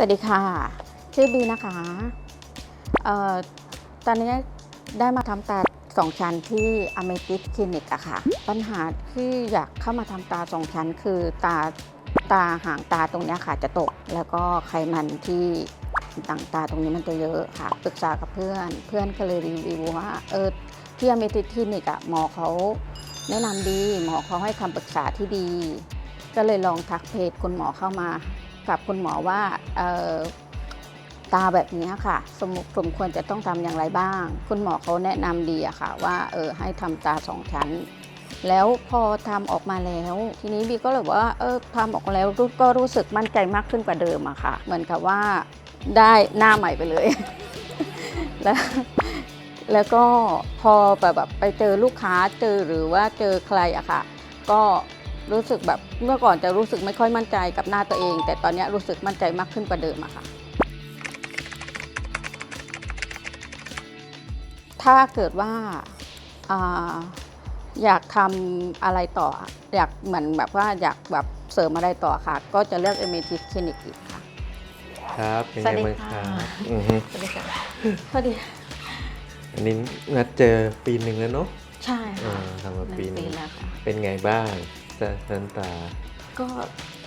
สวัสดีค่ะ ชื่อบีนะคะเอ่อตอนนี้ได้มาทำตาสองชั้นที่อเมติสคลินิกอะค่ะ ปัญหาที่อยากเข้ามาทำตาสองชั้น คือตาตาหางตาตรงนี้ค่ะจะตก แล้วก็ไขมันที่ต่างตาตรงนี้มันจะเยอะค่ะ ปรึกษากับเพื่อน เพื่อนก็เลยรีวิวว่าเออที่อเมติสคลินิกอะหมอเขาแนะนำดี หมอเขาให้คำปรึกษาที่ดี ก็เลยลองทักเพจคุณหมอเข้ามา กับคุณหมอว่าตาแบบนี้ค่ะ สมสมควรจะต้องทำอย่างไรบ้าง คุณหมอเขาแนะนำดีอะค่ะ ว่าเออให้ทำตาสองชั้น แล้วพอทำออกมาแล้ว ทีนี้บีก็เลยบว่าเออทำออกมาแล้วรู้ก็รู้สึกมั่นใจมากขึ้นกว่าเดิมอะค่ะ เหมือนกับว่าได้หน้าใหม่ไปเลย แล้วแล้วก็พอแบบไปเจอลูกค้าเจอหรือว่าเจอใครอะค่ะ ก็ รู้สึกแบบเมื่อก่อนจะรู้สึกไม่ค่อยมั่นใจกับหน้าตัวเอง แต่ตอนเนี้ยรู้สึกมั่นใจมากขึ้นกว่าเดิมอะค่ะ ถ้าเกิดว่าอาอยากทำอะไรต่อ อยากเหมือนแบบว่าอยากแบบเสริมอะไรต่อค่ะ ก็จะเลือก m อ t คลินิกอีกค่ะ ครับเป็นสวัสไงดีบ้างคค่ะรับอือฮึสวัสดีค่ะพอดีอันนี้นัดเจอปีหนึ่งแล้วเนาะใช่อ่าค่ะทำมาปีหนึ่งแล้วค่ะเป็นไงบ้าง จะนันตาก็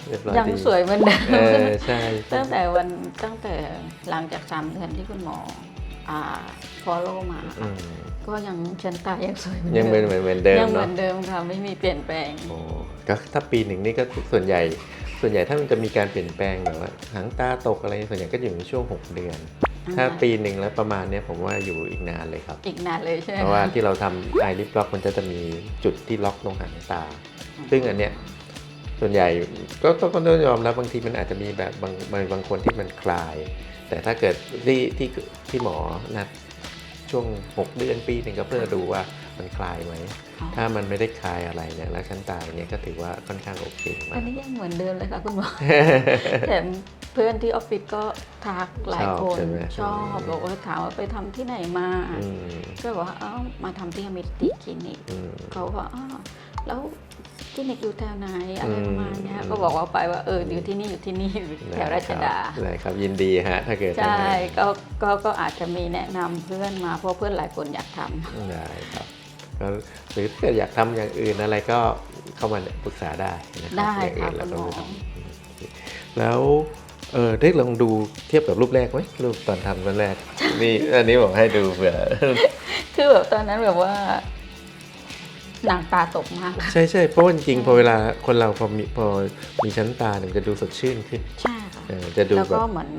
เรียบร้อยยังดีสวยเหมือนเดิมเออใช่ตั้งแต่วันตั้งแต่หลังจากสามเดือนที่คุณหมออ่า follow มา อืค่ะมก็ยังเชนตายังสวยเหมือนยังเหมือนเดิมเหมือนเหมือนเดิมยังเหมืเนาะอนเดิมค่ะไม่มีเปลี่ยนแปลง โอ้ก็ถ้าปีหนึ่งนี่ก็ส่วนใหญ่ ส่วนใหญ่ถ้ามันจะมีการเปลี่ยนแปลงแบบว่าหางตาตกอะไรส่วนใหญ่ก็อยู่ในช่วง 6 เดือน ถ้าปีหนึ่งแล้วประมาณเนี้ยผมว่าอยู่อีกนานเลยครับ อีกนานเลยใช่ไหมเพราะว่าที่เราทำไอริปล็อกมันจะจะมีจุดที่ล็อกตรงหางตา ซึ่งอันเนี้ยส่วนใหญ่ก็ก็ก็ต้องยอมรับบางทีมันอาจจะมีแบบบางบางบางคนที่มันคลาย แต่ถ้าเกิดที่ที่ที่หมอนัดช่วง 6 เดือนปีหนึ่งก็เพื่อดูว่ามันคลายไหมอ๋อถ้ามันไม่ได้คลายอะไรเนี่ยแล้วชั้นตาเนี่ยก็ถือว่าค่อนข้างโอเคมาอักนนี้ยังเหมือนเดิมเลยค่ะคุณหมอแถมเพื่อนที่ออฟฟิศก็ทักหลายคนชอบใช่ไหมชอบบอกว่าถามว่าไปทำที่ไหนมาอืมก็บอกว่าเอ้ามาทำที่อเมริติคลินิกอืมเขาบอกอ้าว แล้วคลินิกอยู่แถวไหนอะไรประมาณเนี้ยอืมก็บอกว่าไปว่าเอออยู่ที่นี่อยู่ที่นี่อยู่แถวราชดาได้ครับยินดีฮะถ้าเกิดใช่ก็ก็ก็อาจจะมีแนะนำเพื่อนมาเพราะเพื่อนหลายคนอยากทำได้ครับก็หรือถ้าเกิดอยากทำอย่างอื่นอะไรก็เข้ามาปรึกษาได้นะครัได้อย่างค่ะอื่นคุณหมอก็ไปทำแล้วเออได้ลองดูเทียบกับรูปแรกไหมรูปตอนทำตอนแรกนี่อันนี้ผมให้ดูเผื่อคือแบบตอนนั้นแบบว่า หนังตาตกมาก ใช่ใช่เพราะว่าจริงๆพอเวลาคนเราพอมีพอมีชั้นตาเนี่ยมันจะดูสดชื่นขึ้นใช่ค่ะเออจะดูแล้วแบก็บเหมือน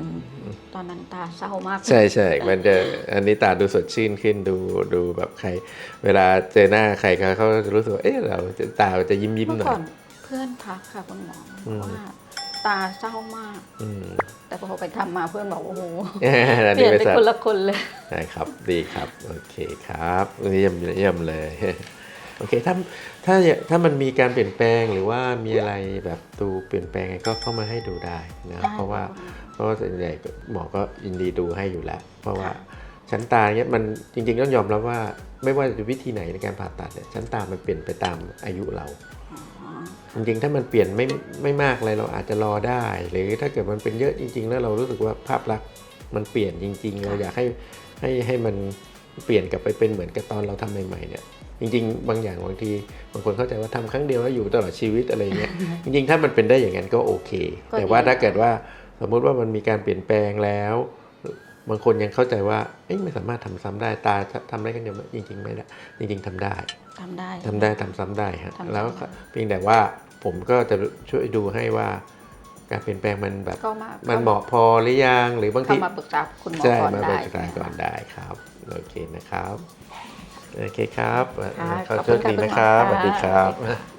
ตอนนั้นตาเศร้ามากใช่ใช่มันจะอันนี้ตาดูสดชื่นขึ้นดูดูแบบใคร เวลาเจอหน้าใครเขาเขาจะรู้สึกว่าเอ๊ะเราจะตามันจะยิ้มยิ้มเมื่อหน่อก่อย นเพื่อนทักค่ะคุณหมออืมว่าตาเศร้ามาก อืมแต่พอไปทำมาเพื่อนบอกโอ้โหอันเปลี่นี้ยนไม่เป็นทราบคนละคนเลยได้ครับ ดีครับ โอเคครับเยี่ยมเยี่ยมเลย โอเคถ้าถ้าถ้ามันมีการเปลี่ยนแปลงหรือว่ามีอะไรแบบดูเปลี่ยนแปลงไงก็เข้ามาให้ดูได้นะได้เพราะว่าค่ะเพราะว่าส่วนใหญ่หมอก็ยินดีดูให้อยู่แล้ว เพราะว่าชั้นตาเนี่ยมันจริงๆต้องยอมรับว่าไม่ว่าจะวิธีไหนในการผ่าตัดเนี่ยชั้นตามันเปลี่ยนไปตามอายุเราอ๋อจริงๆ ถ้ามันเปลี่ยนไม่ไม่มากอะไรเราอาจจะรอได้ หรือถ้าเกิดมันเป็นเยอะจริง ๆ แล้วเรารู้สึกว่าภาพลักษณ์มันเปลี่ยนจริง ๆ เราอยากให้ให้ให้มันเปลี่ยนกลับไปเป็นเหมือนกับตอนเราทำใหม่ๆเนี่ย จริง ๆ บางอย่างบางทีบางคนเข้าใจว่าทำครั้งเดียวแล้วอยู่ตลอดชีวิตอะไรเงี้ยจริงๆ ถ้ามันเป็นได้อย่างนั้นก็โอเคก็แต่ว่าดีถ้าเกิดว่าสมมุติว่ามันมีการเปลี่ยนแปลงแล้ว บางคนยังเข้าใจว่าเอ๊ะไม่สามารถทำซ้ำได้ตาทำได้กันเดียวจริง ๆ ไม่ได้จริง ๆทำได้ทำได้ทำได้ทำซ้ำได้ฮะทำซ้ำแล้วได้เพียงแต่ว่าผมก็จะช่วยดูให้ว่าการเปลี่ยนแปลงมันแบบก็มามันเหมาะพอหรือยังหรือบางเข้าทีมาปรึกษาคุณหมอใช่ก่อนมาได้ปรึกษาก่อนได้ครับโอเคนะครับ โอเคครับค่ะขอขอบโชคุคณค่ะดีคุณหมอนะครับสวัสดีค่ะครับ